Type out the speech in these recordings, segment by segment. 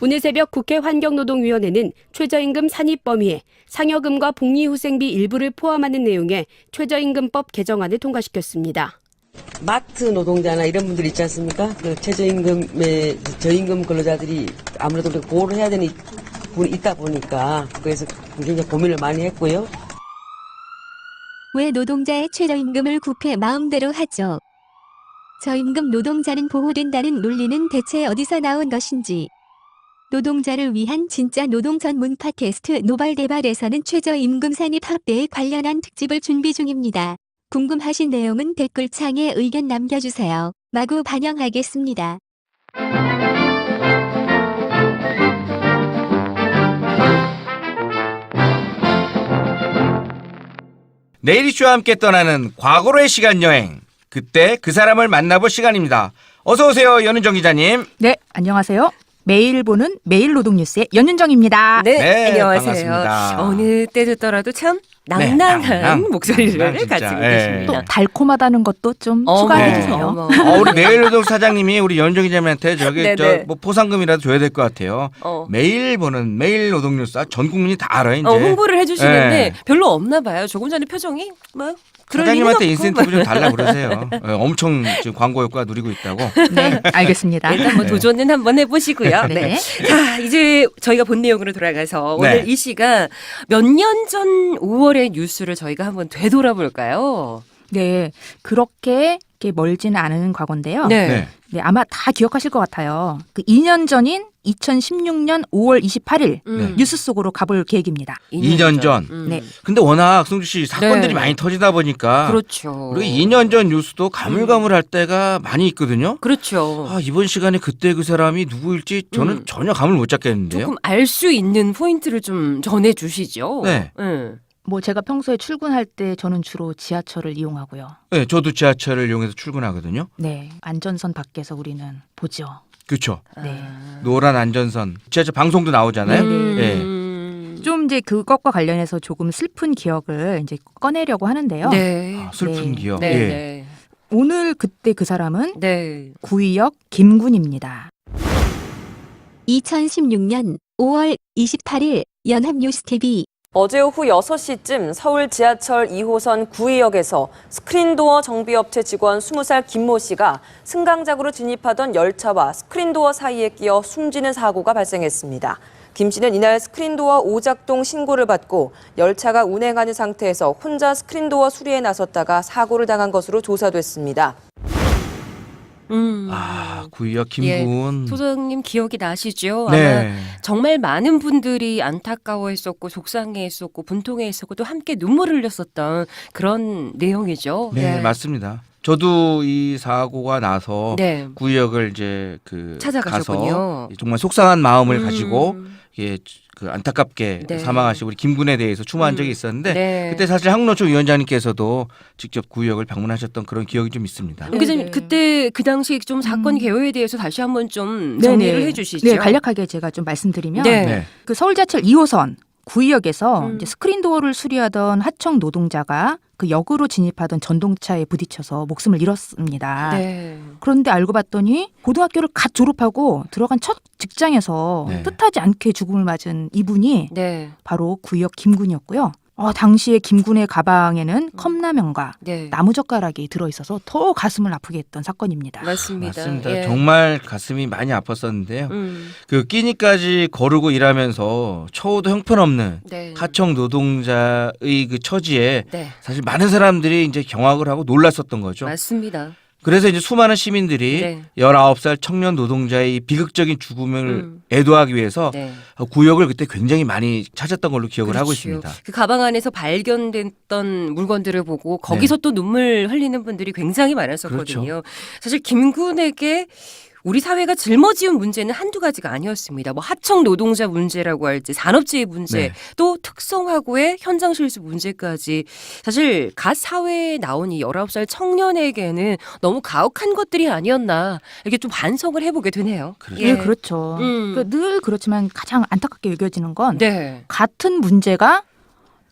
오늘 새벽 국회 환경노동위원회는 최저임금 산입 범위에 상여금과 복리후생비 일부를 포함하는 내용의 최저임금법 개정안을 통과시켰습니다. 마트 노동자나 이런 분들 있지 않습니까? 그 최저임금에 저임금 근로자들이 아무래도 우리가 보호를 해야 되는 부분이 있다 보니까 그래서 굉장히 고민을 많이 했고요. 왜 노동자의 최저임금을 국회 마음대로 하죠? 저임금 노동자는 보호된다는 논리는 대체 어디서 나온 것인지. 노동자를 위한 진짜 노동 전문 팟캐스트 노발대발에서는 최저임금 산입 확대에 관련한 특집을 준비 중입니다. 궁금하신 내용은 댓글창에 의견 남겨주세요. 마구 반영하겠습니다. 내일 이슈와 함께 떠나는 과거로의 시간 여행. 그때 그 사람을 만나볼 시간입니다. 어서 오세요, 연은정 기자님. 네, 안녕하세요. 매일 보는 매일 노동뉴스의 연윤정입니다. 네, 네, 안녕하세요. 반갑습니다. 어느 때 듣더라도 참 네, 낭낭한 낭낭. 목소리를 낭낭, 진짜. 가지고 예. 계십니다. 또 달콤하다는 것도 좀 어머, 추가해 네. 주세요. 어머. 어, 우리 매일노동 사장님이 우리 연정 기자님한테 저기 네 네. 저뭐 포상금이라도 줘야 될 것 같아요. 어. 매일 보는 매일 노동 뉴스 아, 전 국민이 다 알아요 이제. 어, 홍보를 해주시는데 네. 별로 없나 봐요. 조금 전에 표정이 뭐 그럴 사장님한테 없고 인센티브 좀 달라 그러세요. 예, 엄청 지금 광고 효과 누리고 있다고. 네, 알겠습니다. 일단 뭐 네. 도전은 한번 해보시고요. 네. 네. 자, 이제 저희가 본 내용으로 돌아가서 네. 오늘 이 시간 몇 년 전 5월 의 뉴스를 저희가 한번 되돌아볼까요? 네, 그렇게 이렇게 멀지는 않은 과거인데요. 네. 네. 네, 아마 다 기억하실 것 같아요. 그 2년 전인 2016년 5월 28일 음. 뉴스 속으로 가볼 계획입니다. 2년 전. 음. 네. 근데 워낙 승주 씨 사건들이 네. 많이 터지다 보니까 그렇죠. 그리고 2년 전 뉴스도 가물가물할 때가 많이 있거든요. 그렇죠. 아, 이번 시간에 그때 그 사람이 누구일지 저는 음. 전혀 감을 못 잡겠는데요. 조금 알 수 있는 포인트를 좀 전해 주시죠. 네. 응. 뭐 제가 평소에 출근할 때 저는 주로 지하철을 이용하고요. 네, 저도 지하철을 이용해서 출근하거든요. 네, 안전선 밖에서 우리는 보죠. 그렇죠. 네. 노란 안전선. 지하철 방송도 나오잖아요. 네. 음. 좀 이제 그것과 관련해서 조금 슬픈 기억을 이제 꺼내려고 하는데요. 네. 아, 슬픈 네. 기억. 네. 예. 네. 오늘 그때 그 사람은 네. 구의역 김군입니다. 2016년 5월 28일 연합뉴스TV 어제 오후 6시쯤 서울 지하철 2호선 구의역에서 스크린도어 정비업체 직원 20살 김모 씨가 승강장으로 진입하던 열차와 스크린도어 사이에 끼어 숨지는 사고가 발생했습니다. 김 씨는 이날 스크린도어 오작동 신고를 받고 열차가 운행하는 상태에서 혼자 스크린도어 수리에 나섰다가 사고를 당한 것으로 조사됐습니다. 음. 아, 구이역 예. 김군. 소장님 기억이 나시죠? 아마 네. 정말 많은 분들이 안타까워했었고 속상해했었고 분통해했었고 또 함께 눈물을 흘렸었던 그런 내용이죠. 네, 맞습니다. 저도 이 사고가 나서 네. 구역을 이제 그 찾아가셨군요. 가서 정말 속상한 마음을 음. 가지고 예, 그 안타깝게 네. 사망하신 우리 김군에 대해서 추모한 음. 적이 있었는데 네. 그때 사실 항로총 위원장님께서도 직접 구역을 방문하셨던 그런 기억이 좀 있습니다. 네. 기자님 그때 그 당시 좀 사건 음. 개요에 대해서 다시 한번 좀 정리를 네 네. 해주시죠. 네, 간략하게 제가 좀 말씀드리면 네. 네. 그 서울지하철 2호선 구의역에서 음. 이제 스크린 도어를 수리하던 하청 노동자가 그 역으로 진입하던 전동차에 부딪혀서 목숨을 잃었습니다. 네. 그런데 알고 봤더니 고등학교를 갓 졸업하고 들어간 첫 직장에서 네. 뜻하지 않게 죽음을 맞은 이분이 네. 바로 구의역 김군이었고요. 어, 당시에 김군의 가방에는 컵라면과 네. 나무젓가락이 들어있어서 더 가슴을 아프게 했던 사건입니다. 맞습니다. 맞습니다. 예. 정말 가슴이 많이 아팠었는데요. 음. 그 끼니까지 거르고 일하면서 처우도 형편없는 네. 하청 노동자의 그 처지에 네. 사실 많은 사람들이 이제 경악을 하고 놀랐었던 거죠. 맞습니다. 그래서 이제 수많은 시민들이 네. 19살 청년 노동자의 비극적인 죽음을 음. 애도하기 위해서 네. 구역을 그때 굉장히 많이 찾았던 걸로 기억을 하고 그렇죠. 있습니다. 그 가방 안에서 발견됐던 물건들을 보고 거기서 또 눈물 흘리는 분들이 굉장히 많았었거든요. 네. 그렇죠. 사실 김군에게 우리 사회가 짊어지은 문제는 한두 가지가 아니었습니다. 뭐 하청 노동자 문제라고 할지 산업재해 문제, 네. 또 특성화고의 현장 실수 문제까지 사실 갓 사회에 나온 이 19살 청년에게는 너무 가혹한 것들이 아니었나 이렇게 좀 반성을 해보게 되네요. 그렇죠. 예, 그렇죠. 음. 그늘 그렇지만 가장 안타깝게 여겨지는 건 네. 같은 문제가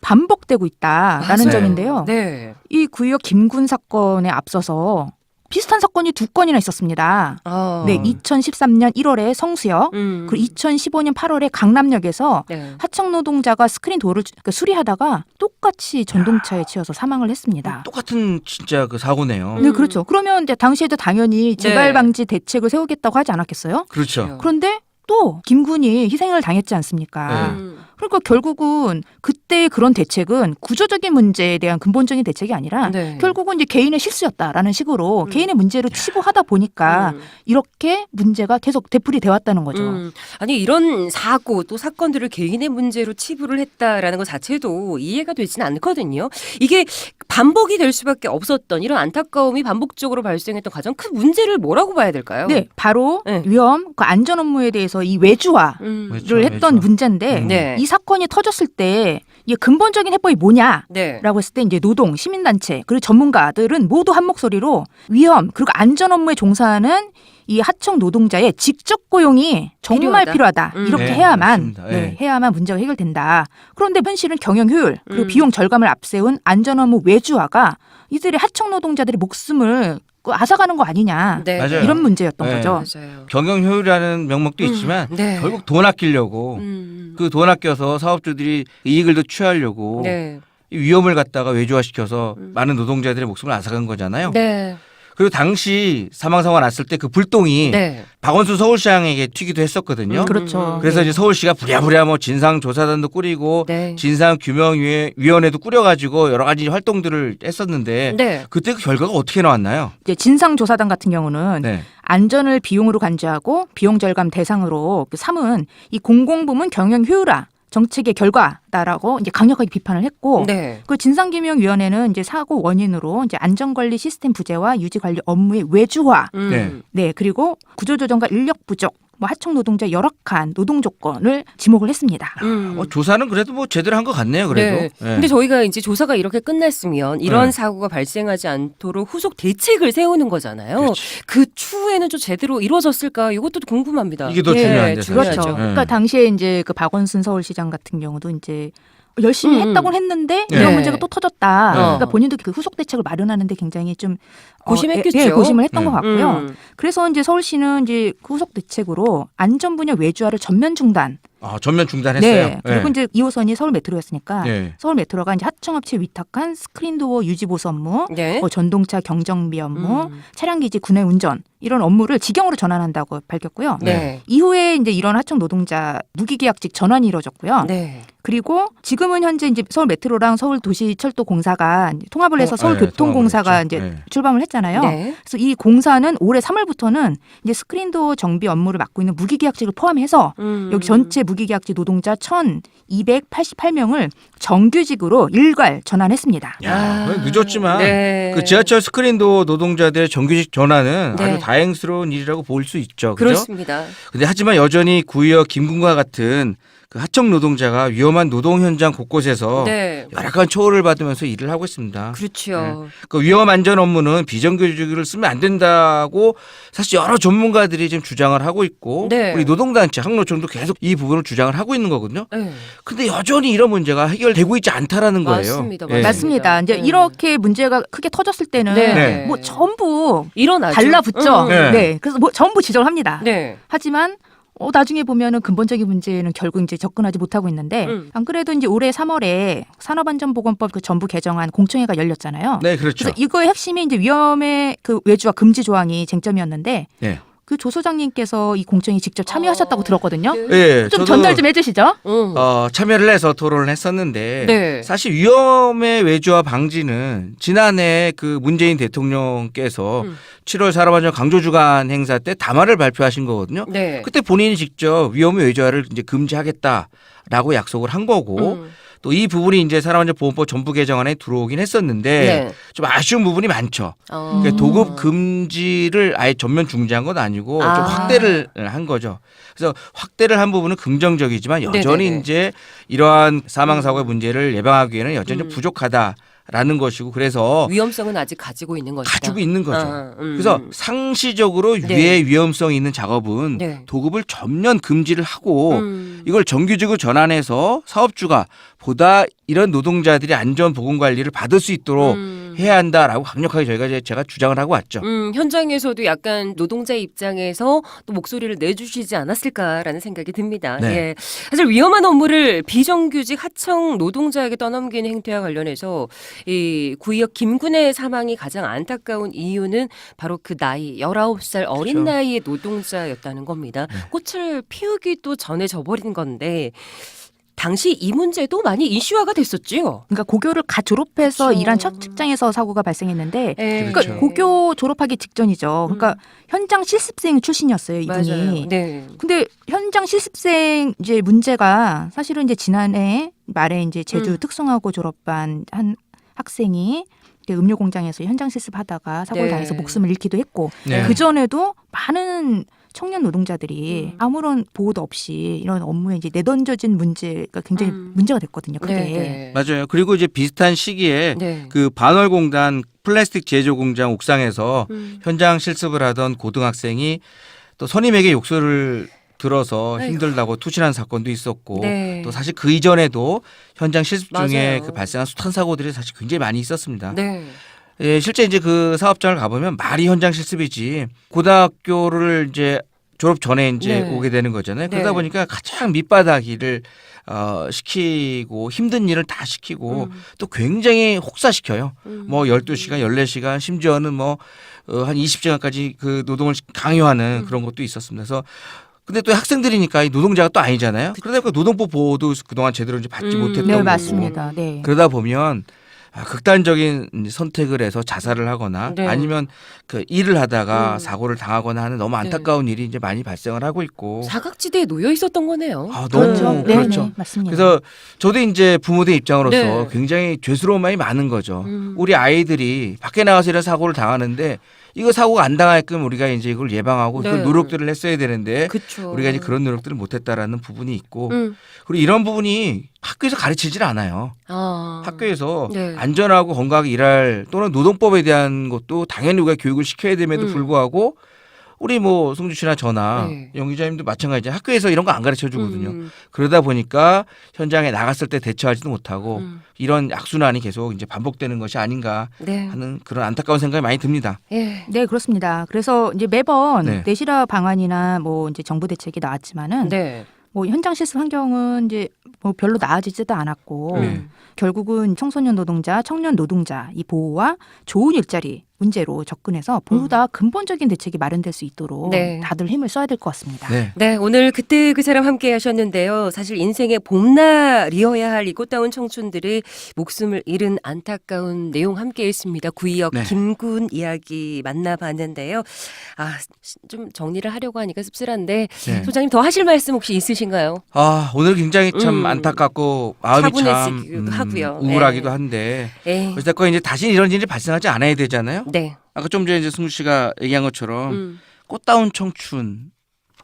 반복되고 있다라는 맞아요. 점인데요. 네. 이 구의역 김군 사건에 앞서서 비슷한 사건이 두 건이나 있었습니다. 어. 네, 2013년 1월에 성수역, 음. 그리고 2015년 8월에 강남역에서 네. 하청 노동자가 스크린 도어를 그러니까 수리하다가 똑같이 전동차에 치여서 사망을 했습니다. 똑같은 진짜 그 사고네요. 네, 그렇죠. 그러면 이제 당시에도 당연히 재발 네. 방지 대책을 세우겠다고 하지 않았겠어요? 그렇죠. 그런데 또 김군이 희생을 당했지 않습니까? 네. 음. 그러니까 결국은 그때 그런 대책은 구조적인 문제에 대한 근본적인 대책이 아니라 네. 결국은 이제 개인의 실수였다라는 식으로 음. 개인의 문제로 치부하다 보니까 음. 이렇게 문제가 계속 되풀이 돼 왔다는 거죠. 음. 아니 이런 사고 또 사건들을 개인의 문제로 치부를 했다라는 것 자체도 이해가 되지는 않거든요. 이게 반복이 될 수밖에 없었던 이런 안타까움이 반복적으로 발생했던 가장 큰 문제를 뭐라고 봐야 될까요? 네, 바로 네. 위험, 그 안전 업무에 대해서 이 외주화를 음. 했던 그렇죠. 문제인데 음. 네. 이 사건이 터졌을 때 이게 근본적인 해법이 뭐냐? 네. 라고 했을 때 이제 노동, 시민단체 그리고 전문가들은 모두 한 목소리로 위험 그리고 안전 업무에 종사하는 이 하청 노동자의 직접 고용이 정말 필요하다. 필요하다. 음. 이렇게 네, 해야만. 네, 네. 해야만 문제가 해결된다. 그런데 현실은 경영 효율 그리고 음. 비용 절감을 앞세운 안전 업무 외주화가 이들의 하청 노동자들의 목숨을 그 앗아가는 거 아니냐. 네. 맞아요. 이런 문제였던 네. 거죠. 맞아요. 경영 효율이라는 명목도 음. 있지만 네. 결국 돈 아끼려고 음. 그 돈 아껴서 사업주들이 이익을 더 취하려고 네. 이 위험을 갖다가 외주화시켜서 음. 많은 노동자들의 목숨을 앗아간 거잖아요. 네. 그리고 당시 사망 사고가 났을 때 그 불똥이 네. 박원순 서울시장에게 튀기도 했었거든요. 음, 그렇죠. 그래서 이제 서울시가 부랴부랴 뭐 진상 조사단도 꾸리고 네. 진상 규명 위원회도 꾸려가지고 여러 가지 활동들을 했었는데 네. 그때 그 결과가 어떻게 나왔나요? 이제 진상 조사단 같은 경우는 네. 안전을 비용으로 간주하고 비용 절감 대상으로 그 삼은 이 공공부문 경영 효율화 정책의 결과다라고 이제 강력하게 비판을 했고 네. 그 진상규명위원회는 이제 사고 원인으로 이제 안전관리 시스템 부재와 유지관리 업무의 외주화, 음. 네. 네 그리고 구조조정과 인력 부족, 뭐 하청 노동자 열악한 노동 조건을 지목을 했습니다. 음. 어, 조사는 그래도 뭐 제대로 한 것 같네요. 그래도. 네. 네. 근데 저희가 이제 조사가 이렇게 끝났으면 이런 네. 사고가 발생하지 않도록 후속 대책을 세우는 거잖아요. 그렇지. 그 추후에는 좀 제대로 이루어졌을까? 이것도 궁금합니다. 이게 더 예, 중요한데. 사실. 그렇죠. 네. 그러니까 당시에 이제 그 박원순 서울시장 같은 경우도 이제 열심히 음. 했다고는 했는데 네. 이런 문제가 또 터졌다. 네. 그러니까 본인도 그 후속 대책을 마련하는데 굉장히 좀 어, 고심했겠죠. 예, 예, 고심을 했던 네. 것 같고요. 음. 그래서 이제 서울시는 이제 그 후속 대책으로 안전 분야 외주화를 전면 중단. 아, 전면 중단했어요. 네. 그리고 이제 2호선이 서울 메트로였으니까 네. 서울 메트로가 이제 하청업체 위탁한 스크린 도어 유지 보수 업무, 네. 뭐 전동차 경정비 업무, 음. 차량 기지 구내 운전 이런 업무를 직영으로 전환한다고 밝혔고요. 네. 이후에 이제 이런 하청 노동자 무기계약직 전환이 이루어졌고요. 네. 그리고 지금은 현재 이제 서울 메트로랑 서울 도시철도 공사가 통합을 해서 어, 서울 네, 교통공사가 통합을 이제 했죠. 네. 출범을 했잖아요. 네. 그래서 이 공사는 올해 3월부터는 이제 스크린도어 정비 업무를 맡고 있는 무기계약직을 포함해서 음. 여기 전체 무기계약직 노동자 1,288명을 정규직으로 일괄 전환했습니다. 야, 아. 늦었지만 네. 그 지하철 스크린도 노동자들의 정규직 전환은 네. 아주 다 행스러운 일이라고 볼 수 있죠. 그죠? 그렇습니다. 근데 하지만 여전히 구의역 김군과 같은 그 하청 노동자가 위험한 노동 현장 곳곳에서 네. 열악한 처우를 받으면서 일을 하고 있습니다. 그렇죠. 그 위험 안전 업무는 비정규직을 쓰면 안 된다고 사실 여러 전문가들이 지금 주장을 하고 있고 네. 우리 노동단체 항노총도 계속 이 부분을 주장을 하고 있는 거거든요. 네. 근데 여전히 이런 문제가 해결되고 있지 않다라는 거예요. 맞습니다. 예. 맞습니다. 이제 네. 이렇게 문제가 크게 터졌을 때는 네. 뭐 전부 일어나죠. 달라붙죠. 음. 네. 네. 그래서 뭐 전부 지적을 합니다. 네. 하지만 어, 나중에 보면은 근본적인 문제는 결국 이제 접근하지 못하고 있는데 음. 안 그래도 이제 올해 3월에 산업안전보건법 그 전부 개정안 공청회가 열렸잖아요. 네, 그렇죠. 그래서 이거의 핵심이 이제 위험의 그 외주와 금지 조항이 쟁점이었는데 네. 그 조 소장님께서 이 공청회 직접 참여하셨다고 어. 들었거든요. 예, 좀 저도 전달 좀 해주시죠. 음. 어, 참여를 해서 토론을 했었는데 네. 사실 위험의 외주화 방지는 지난해 그 문재인 대통령께서 음. 7월 산업안전 강조 주간 행사 때 담화를 발표하신 거거든요. 네. 그때 본인이 직접 위험의 외주화를 이제 금지하겠다라고 약속을 한 거고 음. 또 이 부분이 이제 산업안전보건법 전부 개정안에 들어오긴 했었는데 네. 좀 아쉬운 부분이 많죠. 어. 그러니까 도급 금지를 아예 전면 중지한 건 아니고 아. 좀 확대를 한 거죠. 그래서 확대를 한 부분은 긍정적이지만 여전히 네네네. 이제 이러한 사망 사고의 문제를 예방하기에는 여전히 좀 음. 부족하다 라는 것이고 그래서 위험성은 아직 가지고 있는 거죠. 가지고 있는 거죠. 아, 음. 그래서 상시적으로 네. 위에 위험성이 있는 작업은 네. 도급을 전면 금지를 하고 음. 이걸 정규직으로 전환해서 사업주가 보다 이런 노동자들이 안전 보건 관리를 받을 수 있도록 음. 해야 한다라고 강력하게 저희가 이제 제가 주장을 하고 왔죠. 음, 현장에서도 약간 노동자 입장에서 또 목소리를 내주시지 않았을까라는 생각이 듭니다. 네. 예. 사실 위험한 업무를 비정규직 하청 노동자에게 떠넘기는 행태와 관련해서 이 구의역 김군의 사망이 가장 안타까운 이유는 바로 그 나이 19살 어린 그렇죠. 나이의 노동자였다는 겁니다. 네. 꽃을 피우기도 전에 져버린 건데 당시 이 문제도 많이 이슈화가 됐었지요. 그러니까 고교를 갓 졸업해서 그렇죠. 일한 첫 직장에서 사고가 발생했는데 예. 그러니까 그렇죠. 고교 졸업하기 직전이죠. 그러니까 현장 실습생 출신이었어요, 음. 맞아요. 이분이. 네. 근데 현장 실습생 이제 문제가 사실은 이제 지난해 말에 이제 제주 음. 특성화고 졸업한 한 학생이 음료 공장에서 현장 실습하다가 사고를 네. 당해서 목숨을 잃기도 했고 네. 그 전에도 많은 청년 노동자들이 음. 아무런 보호도 없이 이런 업무에 이제 내던져진 문제가 굉장히 음. 문제가 됐거든요. 그게. 네. 맞아요. 그리고 이제 비슷한 시기에 네. 그 반월공단 플라스틱 제조 공장 옥상에서 음. 현장 실습을 하던 고등학생이 또 선임에게 욕설을 들어서. 힘들다고 투신한 사건도 있었고 네. 또 사실 그 이전에도 현장 실습 중에 맞아요. 그 발생한 숱한 사고들이 사실 굉장히 많이 있었습니다. 네. 예, 실제 이제 그 사업장을 가보면 말이 현장 실습이지 고등학교를 이제 졸업 전에 이제 네. 오게 되는 거잖아요. 그러다 네. 보니까 가장 밑바닥 일을 어, 시키고 힘든 일을 다 시키고 음. 또 굉장히 혹사시켜요. 음. 뭐 12시간, 14시간, 심지어는 뭐, 어, 한 20시간까지 그 노동을 강요하는 음. 그런 것도 있었습니다. 그래서 근데 또 학생들이니까 이 노동자가 또 아니잖아요. 그러다 보니까 노동법 보호도 그동안 제대로 이제 받지 음. 못했던 네, 거고. 맞습니다. 네. 그러다 보면 아, 극단적인 선택을 해서 자살을 하거나 네. 아니면 그 일을 하다가 음. 사고를 당하거나 하는 너무 안타까운 일이 이제 많이 발생을 하고 있고. 사각지대에 놓여 있었던 거네요. 아, 너무 그렇죠. 네, 그렇죠. 네, 맞습니다. 그래서 저도 이제 부모들 입장으로서 네. 굉장히 죄스러운 마음이 많은 거죠. 음. 우리 아이들이 밖에 나가서 이런 사고를 당하는데 이거 사고가 안 당하게끔 우리가 이제 이걸 예방하고 네. 그 노력들을 했어야 되는데 그렇죠. 우리가 이제 그런 노력들을 못했다라는 부분이 있고 음. 그리고 이런 부분이 학교에서 가르치질 않아요. 아. 학교에서 네. 안전하고 건강하게 일할 또는 노동법에 대한 것도 당연히 우리가 교육을 시켜야 됨에도 음. 불구하고 우리 뭐 송주 씨나 저나 네. 영 기자님도 마찬가지죠. 학교에서 이런 거 안 가르쳐 주거든요. 음. 그러다 보니까 현장에 나갔을 때 대처하지도 못하고 음. 이런 악순환이 계속 이제 반복되는 것이 아닌가 네. 하는 그런 안타까운 생각이 많이 듭니다. 예. 네, 그렇습니다. 그래서 이제 매번 네. 내실화 방안이나 뭐 이제 정부 대책이 나왔지만은 네. 뭐 현장 실습 환경은 이제 뭐 별로 나아지지도 않았고 네. 결국은 청소년 노동자, 청년 노동자 이 보호와 좋은 일자리 문제로 접근해서 보다 근본적인 대책이 마련될 수 있도록 음. 네. 다들 힘을 써야 될 것 같습니다. 네. 네, 오늘 그때 그 사람 함께 하셨는데요. 사실 인생의 봄날이어야 할 이 꽃다운 청춘들의 목숨을 잃은 안타까운 내용 함께 했습니다. 구이역 네. 김군 이야기 만나봤는데요. 아, 좀 정리를 하려고 하니까 씁쓸한데 네. 소장님 더 하실 말씀 혹시 있으신가요? 아 오늘 굉장히 참 음. 안타깝고 마음이 참 차분해지기도 하고요. 우울하기도 네. 한데 에 어쨌건 이제 다시 이런 일이 발생하지 않아야 되잖아요. 네. 아까 좀 전에 이제 승우 씨가 얘기한 것처럼 음. 꽃다운 청춘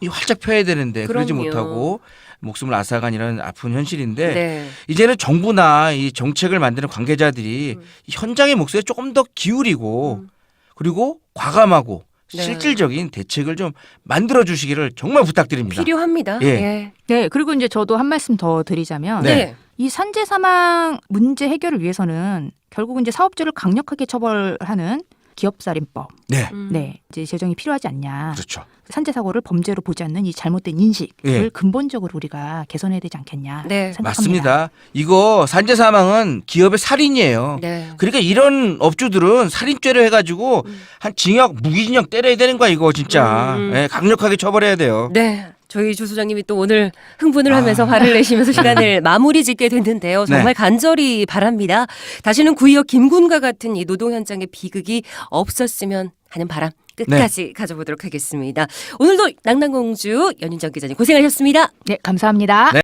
이 활짝 펴야 되는데 그러지 그럼요. 못하고 목숨을 앗아간 이런 아픈 현실인데 네. 이제는 정부나 이 정책을 만드는 관계자들이 음. 이 현장의 목소리에 조금 더 기울이고 음. 그리고 과감하고 네. 실질적인 대책을 좀 만들어 주시기를 정말 부탁드립니다. 필요합니다. 예. 예. 네, 그리고 이제 저도 한 말씀 더 드리자면 네. 네. 이 산재 사망 문제 해결을 위해서는 결국은 이제 사업주를 강력하게 처벌하는 기업살인법, 네. 음. 네, 이제 제정이 필요하지 않냐. 그렇죠. 산재 사고를 범죄로 보지 않는 이 잘못된 인식을 예. 근본적으로 우리가 개선해야 되지 않겠냐. 네. 생각합니다. 맞습니다. 이거 산재 사망은 기업의 살인이에요. 네. 그러니까 이런 업주들은 살인죄로 해가지고 음. 한 징역 무기징역 때려야 되는 거야 이거 진짜 음. 예, 강력하게 처벌해야 돼요. 네. 저희 주 소장님이 또 오늘 흥분을 아. 하면서 화를 내시면서 시간을 마무리 짓게 됐는데요. 정말 네. 간절히 바랍니다. 다시는 구이역 김군과 같은 이 노동 현장의 비극이 없었으면 하는 바람 끝까지 가져보도록 하겠습니다. 오늘도 낭낭공주 연인정 기자님 고생하셨습니다. 네, 감사합니다. 네.